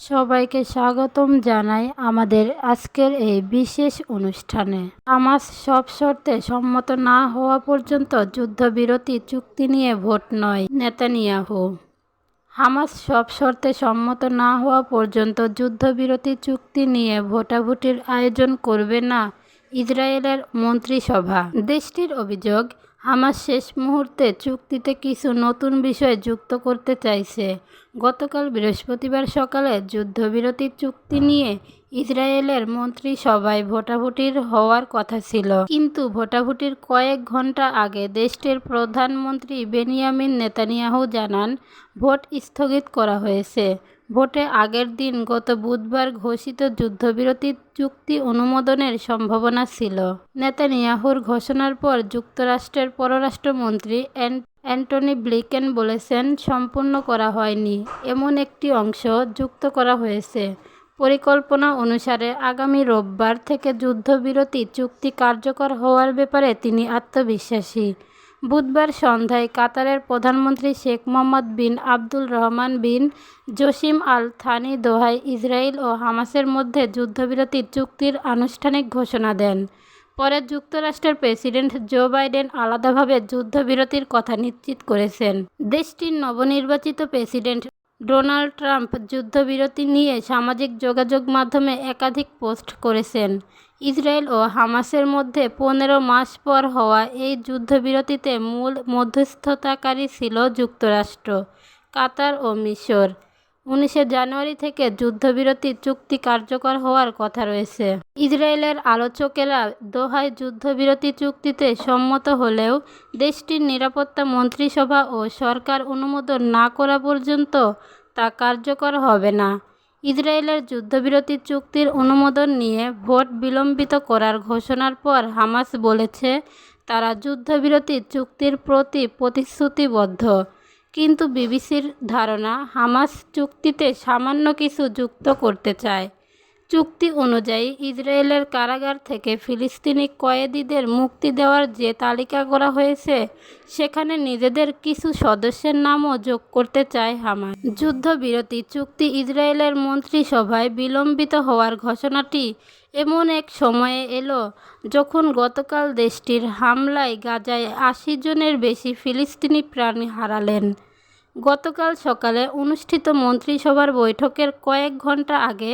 সবাইকে স্বাগতম জানাই আমাদের আজকের এই বিশেষ অনুষ্ঠানে। হামাস সব শর্তে সম্মত না হওয়া পর্যন্ত যুদ্ধবিরতি চুক্তি নিয়ে ভোট নয়, নেতানিয়াহু। হামাস সব শর্তে সম্মত না হওয়া পর্যন্ত যুদ্ধবিরতি চুক্তি নিয়ে ভোটাভুটির আয়োজন করবে না ইসরায়েলের মন্ত্রিসভা। দেশটির অভিযোগ, হামাস শেষ মুহূর্তে চুক্তিতে কিছু নতুন বিষয় যুক্ত করতে চাইছে। গতকাল বৃহস্পতিবার সকালে যুদ্ধবিরতি চুক্তি নিয়ে ইসরায়েলের মন্ত্রিসভায় ভোটাভুটির হওয়ার কথা ছিল। কিন্তু ভোটাভুটির কয়েক ঘণ্টা আগে দেশটির প্রধানমন্ত্রী বেনিয়ামিন নেতানিয়াহু জানান, ভোট স্থগিত করা হয়েছে। ভোটে আগের দিন গত বুধবার ঘোষিত যুদ্ধবিরতি চুক্তি অনুমোদনের সম্ভাবনা ছিল। নেতানিয়াহুর ঘোষণার পর যুক্তরাষ্ট্রের পররাষ্ট্রমন্ত্রী অ্যান্টনি ব্লিকেন বলেছেন, সম্পূর্ণ করা হয়নি। এমন একটি অংশ যুক্ত করা হয়েছে। পরিকল্পনা অনুসারে আগামী রোববার থেকে যুদ্ধবিরতি চুক্তি কার্যকর হওয়ার ব্যাপারে তিনি আত্মবিশ্বাসী। বুধবার সন্ধ্যায় কাতারের প্রধানমন্ত্রী Sheikh Mohammed bin Abdul Rahman bin Jassim Al Thani দোহায় ইসরায়েল ও হামাসের মধ্যে যুদ্ধবিরতি চুক্তির আনুষ্ঠানিক ঘোষণা দেন। পরে যুক্তরাষ্ট্রের প্রেসিডেন্ট জো বাইডেন আলাদাভাবে যুদ্ধবিরতির কথা নিশ্চিত করেছেন। দেশটির নবনির্বাচিত প্রেসিডেন্ট ডোনাল্ড ট্রাম্প যুদ্ধবিরতি নিয়ে সামাজিক যোগাযোগ মাধ্যমে একাধিক পোস্ট করেছেন। ইসরায়েল ও হামাসের মধ্যে পনেরো মাস পর হওয়া এই যুদ্ধবিরতিতে মূল মধ্যস্থতাকারী ছিল যুক্তরাষ্ট্র, কাতার ও মিশর। উনিশে জানুয়ারি থেকে যুদ্ধবিরতি চুক্তি কার্যকর হওয়ার কথা রয়েছে। ইসরায়েলের আলোচকেরা দোহায় যুদ্ধবিরতি চুক্তিতে সম্মত হলেও দেশটির নিরাপত্তা মন্ত্রিসভা ও সরকার অনুমোদন না করা পর্যন্ত তা কার্যকর হবে না। ইসরায়েলের যুদ্ধবিরতি চুক্তির অনুমোদন নিয়ে ভোট বিলম্বিত করার ঘোষণার পর হামাস বলেছে, তারা যুদ্ধবিরতি চুক্তির প্রতি প্রতিশ্রুতিবদ্ধ। কিন্তু বিবিসির ধারণা, হামাস চুক্তিতে সামান্য কিছু যুক্ত করতে চায়। চুক্তি অনুযায়ী ইসরায়েলের কারাগার থেকে ফিলিস্তিনি কয়েদিদের মুক্তি দেওয়ার যে তালিকা করা হয়েছে, সেখানে নিজেদের কিছু সদস্যের নামও যোগ করতে চায় হামাস। যুদ্ধবিরতি চুক্তি ইসরায়েলের মন্ত্রিসভায় বিলম্বিত হওয়ার ঘোষণাটি এমন এক সময়ে এলো যখন গতকাল দেশটির হামলায় গাজায় আশি জনের বেশি ফিলিস্তিনি প্রাণ হারালেন। গতকাল সকালে অনুষ্ঠিত মন্ত্রিসভার বৈঠকের কয়েক ঘণ্টা আগে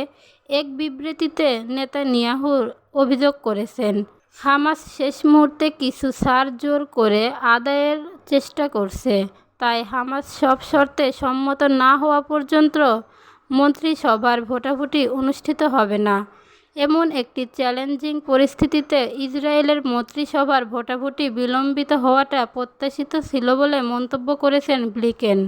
এক বিবৃতিতে নেতা নিয়াহুর অভিযোগ করেছেন, হামাস শেষ মুহূর্তে কিছু ছাড় জোর করে আদায়ের চেষ্টা করছে, তাই হামাস সব শর্তে সম্মত না হওয়া পর্যন্ত মন্ত্রিসভার ভোটাভুটি অনুষ্ঠিত হবে না। এমন একটি চ্যালেঞ্জিং পরিস্থিতিতে ইসরায়েলের মন্ত্রিসভার ভোটাভুটি বিলম্বিত হওয়াটা প্রত্যাশিত ছিল বলে মন্তব্য করেছেন ব্লিকেন।